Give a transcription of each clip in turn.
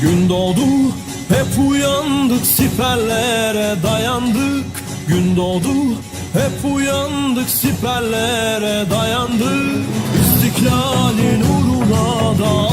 Gün doğdu hep uyandık siperlere dayandık. Gün doğdu hep uyandık siperlere dayandık. İstiklalin uğruna da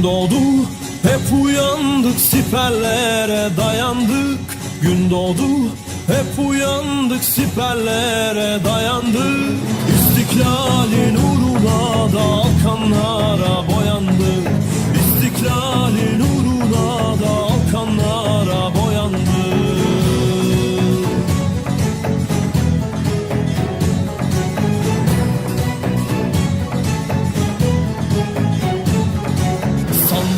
Gün doğdu hep uyandık siperlere dayandık. Gün doğdu hep uyandık siperlere dayandık. İstiklalin uğruna da